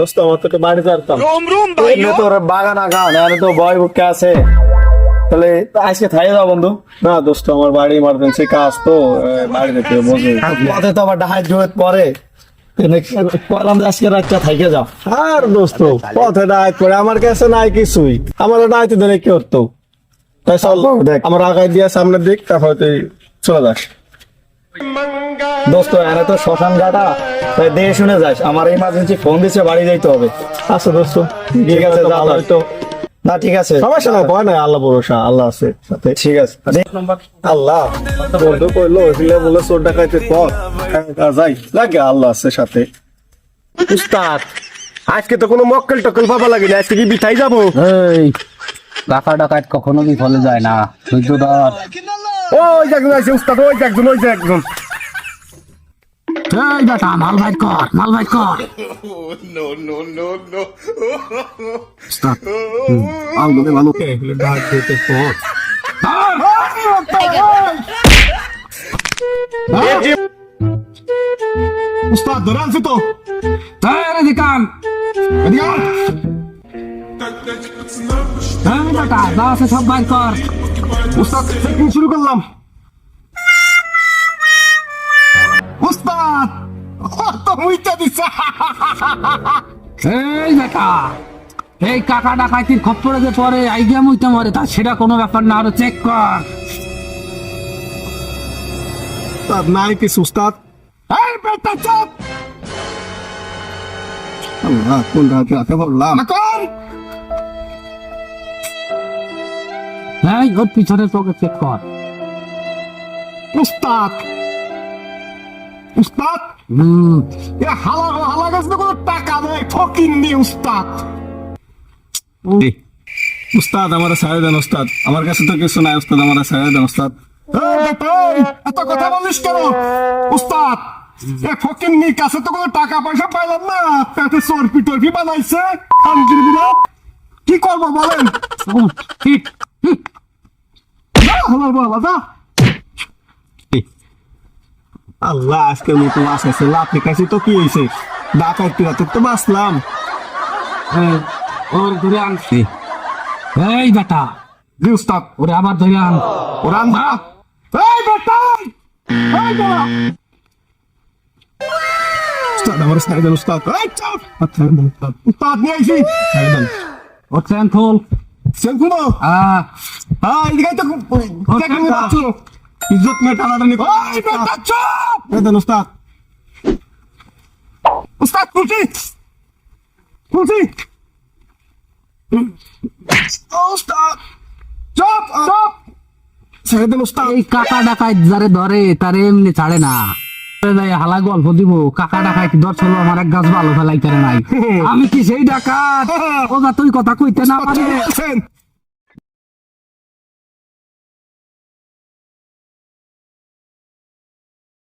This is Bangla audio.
দোস্ত আমার তো একটু বাড়ি যাতাম এমনি তোর বাগান তো বয় বুকে আছে। তাহলে আজকে দাও বন্ধু। না দোস্ত আমার বাড়ি ইমার্জেন্সি কাজ তো বাড়ি যেতে পথে তো আবার ডাহাই জোয়াত পরে কলাম আজকে রাতটা থাইকে যাও। আর দোস্ত পথে আমার কাছে নাই কিছুই। আমার ডাইতে দিলে কি হতো তাই চল দেখ। আমার আগাই দিয়া সামনের দিক তারপর তুই চলে যাস। দোস্ত এনে তো শ্মশান ঘাটা তাই দেখে শুনে যাস আমার ইমার্জেন্সি ফোন দিছে বাড়ি যাইতে হবে। আচ্ছা দোস্ত ঠিক আছে তো। না ঠিক আছে। সমস্যা নাই ভয় নাই আল্লাহ ভরসা আল্লাহ আছে সাথে। ঠিক আছে। আল্লাহ। বন্ধু কইলো ওইগুলো বলে চোর ডাকাইতে পথ একা যাই। লাগে আল্লাহ আছে সাথে। উস্তাদ আজকে তো কোনো মক্কেল টক্কেল পাবা লাগে না আজকে কি বিঠাই যাব? এই টাকা ডাকাত কখনো বিফলে যায় না ধৈর্য ধর। ওই একজন আছে উস্তাদ ওই একজন ওই একজন। এই বেটা মাল ভাই কর মাল ভাই কর। আলগুলো ভালো। কে এগুলো ডাক দিতে পথ উস্তাদ ধরে আনছি তো? এই দিকান এদিকে আয়। এই বেটা যা আছে সব ভাই কর। উস্তাদ শুরু করলাম। উস্তাদ তো মুইটা দিছে এই বেটা এই কাকা ডাকাইতির খপ্পরে যে পরে আইডিয়া মুইতে মরে তা সেটা কোনো ব্যাপার না আরও চেক কর। উস্তাদ নাই কিছু উস্তাদ। এই বেটা চুপ! আল্লাহ কোন রাতে রাতে বললাম। এই ওর পিছনে তোকে চেক কর। উস্তাদ! উস্তাদ? এ হালা হালা গাছ কোনো টাকা নেই ফকিন নি উস্তাদ। উস্তাদ আমার সাড়ে দেন উস্তাদ। আমার কাছে তো কিছু নাই উস্তাদ আমার সাড়ে দেন উস্তাদ। এত কথা বলিস কেন? উস্তাদ এ ফকিন নি কাছে তো কোনো টাকা পয়সা পাইলাম না। পেটে চর্পি টর্পি বানাইছে। কি করব বলেন? ঠিক। আমার বাবা যা। আল্লাহ আজকের মতো আছে লাফে কাছে তো কি হয়েছে ডাকাইতে রাতে তো বাঁচলাম ওর ধরে আনছি। এই বেটা জি উস্তাদ ওরে আবার ধরে আন। ওরান দা এই বেটা এই বেটা। উস্তাদ আমার সাইড দেন উস্তাদ। এই চাপ আচ্ছা উস্তাদ। উস্তাদ নিয়ে আইছি। সাইড দেন। ওর ট্রেন খোল। সেলফোন হ্যাঁ। এদিকে তো। ইজ্জত মে টানাটানি এই বেটা এই দেন উস্তাদ উস্তাদ কুলছি কুলছি উস্তাদ চাপ চাপ সাইড দেন উস্তাদ এই কাকা ডাকাই যারে ধরে তারে এমনি ছাড়ে না। হালা গল্প দিব। কাকা ডাকাই ধর চলো আমার এক গাছ ভালো ফেলাই তারে নাই। আমি কি সেই ডাকাত? ও যা তুই কথা কইতে না পারে।